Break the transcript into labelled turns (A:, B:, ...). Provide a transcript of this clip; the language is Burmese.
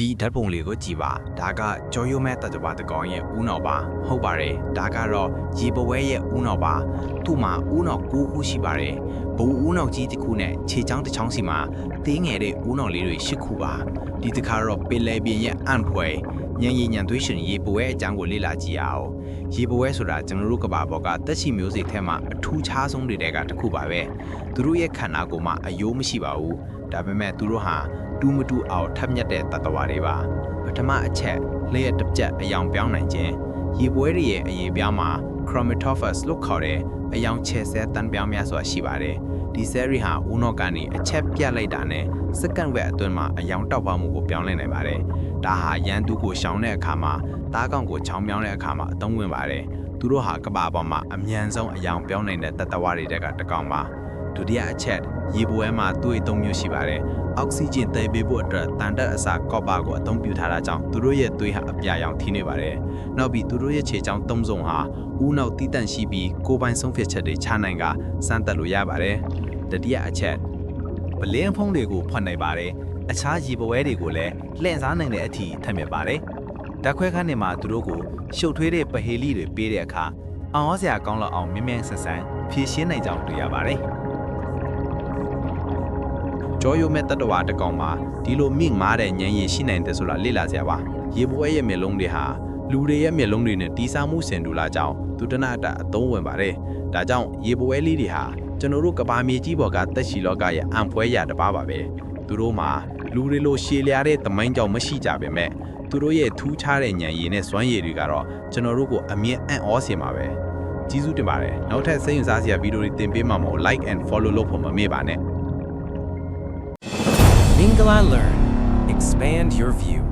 A: ဒီဓာတ်ပုံလေးကိုကြည်ပါဒါကကြောရိုးမဲ့တတဘာတကောင်ရဲ့ဦးနောက်ပါဟုတ်ပါတယ်ဒါကတော့ရေပဝဲရဲ့ဦးနောက်ပါသူ့မှာဦးနောက်၉ခုရှိပါတယ်ဘိုးဦးနောက်ကြီးတစ်ခုနဲ့ခြေချောင်းတစ်ချောင်းစီမှာသေးငယ်တဲ့ဦးနောက်လေးတွေ၈ခုပါဒီတစ်ခါတော့ပင်လယ်ပြင်ရဲ့အံ့ဖွယ် ညံရည်ညံသွေးရှင်ရေပဝဲအကြောင်းကိုလေ့လာကြည့်ရအောင်ရေပဝဲဆိုတာကျွန်တော်တို့ကဘာဘောကတက်ရှိမျိုးစိတ်ထဲမှာအထူးခြားဆုံးတွေတဲကတစ်ခုပါပဲသူတို့ရဲ့ခန္ဓာကိုယ်မှာအယိုးမရှိပါဘူးဒါပေမဲ့သူတို့ဟာတူးမတူးအောင်ထပ်မြက်တဲ့တတ္တဝါတွေပါပထမအချက်လျှက်တစ်ပြက်အယောင်ပြောင်းနိုင်ခြင်းရေပွဲတွေရဲ့အရေးပြားမှာ chromatophores လို့ခေါ်တဲ့အယောင်ချဲဆဲတန်ပြောင်းများစွာရှိပါတယ် ဒီဆဲရီဟာဦးနော့ကနေအချက်ပြတ်လိုက်တာနဲ့စက္ကန့်ဝက်အတွင်းမှာအယောင်တောက်ပါမှုကိုပြောင်းလဲနိုင်ပါတယ်ဒါဟာရန်သူကိုရှောင်တဲ့အခါမှာတားကောင်ကိုချောင်းပြောင်းတဲ့အခါမှာအသုံးဝင်ပါတယ်သူတို့ဟာကဘာပေါ်မှာအမြန်ဆုံးအယောင်ပြောင်းနိုင်တဲ့တတ္တဝါတွေတဲ့ကတစ်ကောင်ပါဒုတိယအချက်ရေပွဲမှာသွေးသုံးမျိုးရှိပါတယ်အောက်ဆီဂျင်သယ်ပေးဖို့အတွက်တန်တက်အစာကော့ပါကိုအသုံးပြုထားတာကြောင့်သူတို့ရဲ့သွေးဟာအပြာရောင်ထိနေပါတယ်နောက်ပြီးသူတို့ရဲ့ခြေချောင်းသုံးစုံဟာဦးနောက်တီးတန့်ရှိပြီးကိုယ်ပိုင်ဆုံးဖြတ်ချက်တွေချနိုင်ကစမ်းသပ်လို့ရပါတယ် တတိယအချက်
B: ပလင်းဖုံးတွေကိုဖွင့်နိုင်ပါတယ်အခြားရေပွဲတွေကိုလည်းလှည့်စားနိုင်တဲ့အထိထပ်မြက်ပါတယ်ဓာတ်ခွဲခန်းတွေမှာသူတို့ကိုရှုပ်ထွေးတဲ့ပဟေလိတွေပေးတဲ့အခါအောင်ဟောစရာကောင်းလောက်အောင်မြင်းမြန်းဆန်ဆန်ဖြည့်ရှင်းနိုင်ကြောင်းတွေ့ရပါတယ်
A: ကြောရိုးမဲ့တတ္တဝါတစ်ကောင်မှာဒီလိုမိမားတဲ့ဉာဏ်ရည်ရှိနိုင်တယ်ဆိုတာလေ့လာစရာပါရေပွဲရဲ့မျက်လုံးတွေဟာလူတွေရဲ့မျက်လုံးတွေနဲ့တီးစားမှုစင်တူလာကြောင်းသူတနာတာအသုံးဝင်ပါတယ်ဒါကြောင့်ရေပွဲလေးတွေဟာ ကျွန်တော်တို့ကဘာမြေကြီးပေါ်ကတက်ရှိလောကရဲ့အံဖွဲရတစ်ပါးပါပဲသူတို့မှာလူတွေလိုရှည်လျားတဲ့သမိုင်းကြောင်မရှိကြပါပဲသူတို့ရဲ့ထူးခြားတဲ့ဉာဏ်ရည်နဲ့စွမ်းရည်တွေကတော့ကျွန်တော်တို့ကိုအမြင်အံ့ဩစေမှာပဲကျေးဇူးတင်ပါတယ်နောက်ထပ်စိတ်ဝင်စားစရာဗီဒီယိုတွေတင်ပေးမှာမို့ like and follow လုပ်ဖို့မမေ့ပါနဲ့
C: Mingala Learn. Expand your view.